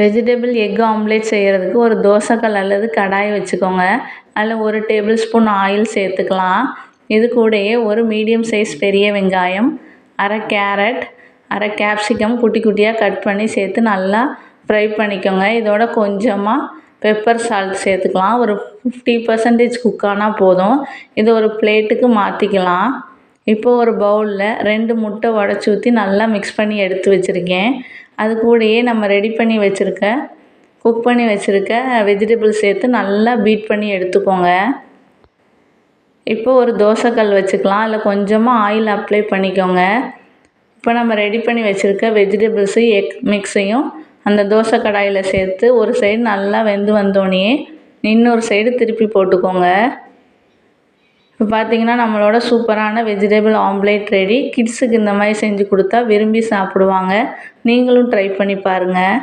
Vegetable egg omelette செய்கிறதுக்கு ஒரு தோசைக்கல் அல்லது கடாய் வச்சுக்கோங்க. அதில் ஒரு டேபிள் ஸ்பூன் ஆயில் சேர்த்துக்கலாம். இது கூடயே ஒரு மீடியம் சைஸ் பெரிய வெங்காயம் அரை கேரட் அரை கேப்சிகம் குட்டி குட்டியாக கட் பண்ணி சேர்த்து நல்லா ஃப்ரை பண்ணிக்கோங்க. இதோட கொஞ்சமாக பெப்பர் சால்ட் சேர்த்துக்கலாம். ஒரு ஃபிஃப்டி பர்சன்டேஜ் குக் ஆனால் போதும். இது ஒரு பிளேட்டுக்கு மாற்றிக்கலாம் இப்போ ஒரு பவுலில் ரெண்டு முட்டை உடச்சி ஊற்றி நல்லா மிக்ஸ் பண்ணி எடுத்து வச்சுருக்கேன். அது கூடயே நம்ம ரெடி பண்ணி வச்சுருக்க குக் பண்ணி வச்சுருக்க வெஜிடபிள் சேர்த்து நல்லா பீட் பண்ணி எடுத்துக்கோங்க. இப்போ ஒரு தோசைக்கல் வச்சுக்கலாம் இல்லை கொஞ்சமாக ஆயில் அப்ளை பண்ணிக்கோங்க. இப்போ நம்ம ரெடி பண்ணி வச்சுருக்க வெஜிடபிள்ஸு எக் மிக்ஸையும் அந்த தோசை கடாயில் சேர்த்து ஒரு சைடு நல்லா வெந்து வந்தோடனே இன்னொரு சைடு திருப்பி போட்டுக்கோங்க. இப்போ பார்த்தீங்கன்னா நம்மளோட சூப்பரான வெஜிடபிள் ஆம்லேட் ரெடி கிட்ஸுக்கு இந்த மாதிரி செஞ்சு கொடுத்தா விரும்பி சாப்பிடுவாங்க. நீங்களும் ட்ரை பண்ணி பாருங்கள்